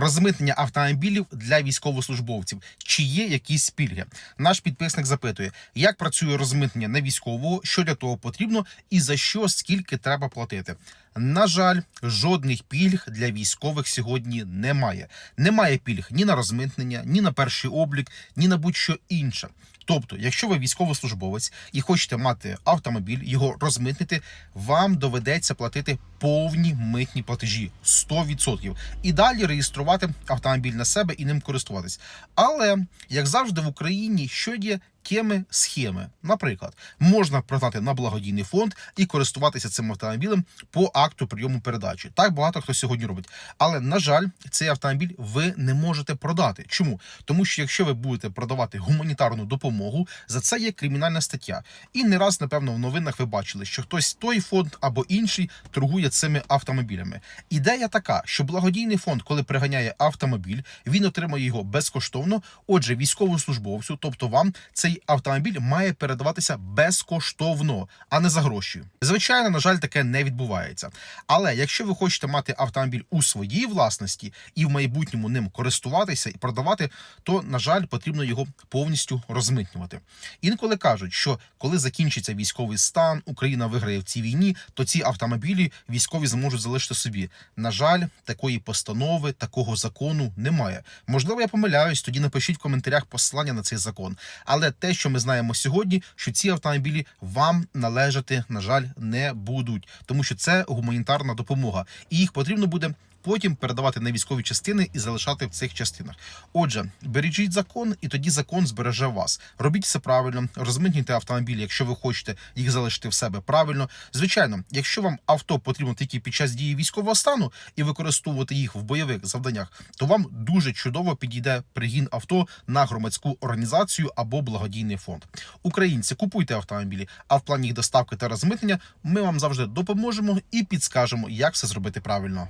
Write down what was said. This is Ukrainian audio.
розмитнення автомобілів для військовослужбовців. Чи є якісь пільги? Наш підписник запитує, як працює розмитнення на військового, що для того потрібно, і за що скільки треба платити. На жаль, жодних пільг для військових сьогодні немає. Немає пільг ні на розмитнення, ні на перший облік, ні на будь-що інше. Тобто, якщо ви військовослужбовець і хочете мати автомобіль, його розмитнити, вам доведеться платити повні митні платежі 100%. І далі реєструвати автомобіль на себе і ним користуватись. Але як завжди в Україні, що є кеми схеми. Наприклад, можна продати на благодійний фонд і користуватися цим автомобілем по акту прийому передачі. Так багато хто сьогодні робить. Але на жаль, цей автомобіль ви не можете продати. Чому? Тому що якщо ви будете продавати гуманітарну допомогу, за це є кримінальна стаття. І не раз, напевно, в новинах ви бачили, що хтось той фонд або інший торгує цими автомобілями. Ідея така, що благодійний фонд, коли приганяє автомобіль, він отримає його безкоштовно. Отже, військовослужбовцю, тобто вам, цей автомобіль має передаватися безкоштовно, а не за гроші. Звичайно, на жаль, таке не відбувається. Але якщо ви хочете мати автомобіль у своїй власності і в майбутньому ним користуватися і продавати, то на жаль потрібно його повністю розмитнювати. Інколи кажуть, що коли закінчиться військовий стан, Україна виграє в цій війні, то ці автомобілі військові зможуть залишити собі. На жаль, такої постанови, такого закону немає. Можливо, я помиляюсь. Тоді напишіть в коментарях посилання на цей закон. Але те, що ми знаємо сьогодні, що ці автомобілі вам належати, на жаль, не будуть, тому що це гуманітарна допомога, і їх потрібно буде. Потім передавати на військові частини і залишати в цих частинах. Отже, бережіть закон, і тоді закон збереже вас. Робіть все правильно, розмитнюйте автомобілі, якщо ви хочете їх залишити в себе правильно. Звичайно, якщо вам авто потрібно тільки під час дії військового стану і використовувати їх в бойових завданнях, то вам дуже чудово підійде пригін авто на громадську організацію або благодійний фонд. Українці, купуйте автомобілі, а в плані їх доставки та розмитнення ми вам завжди допоможемо і підскажемо, як все зробити правильно.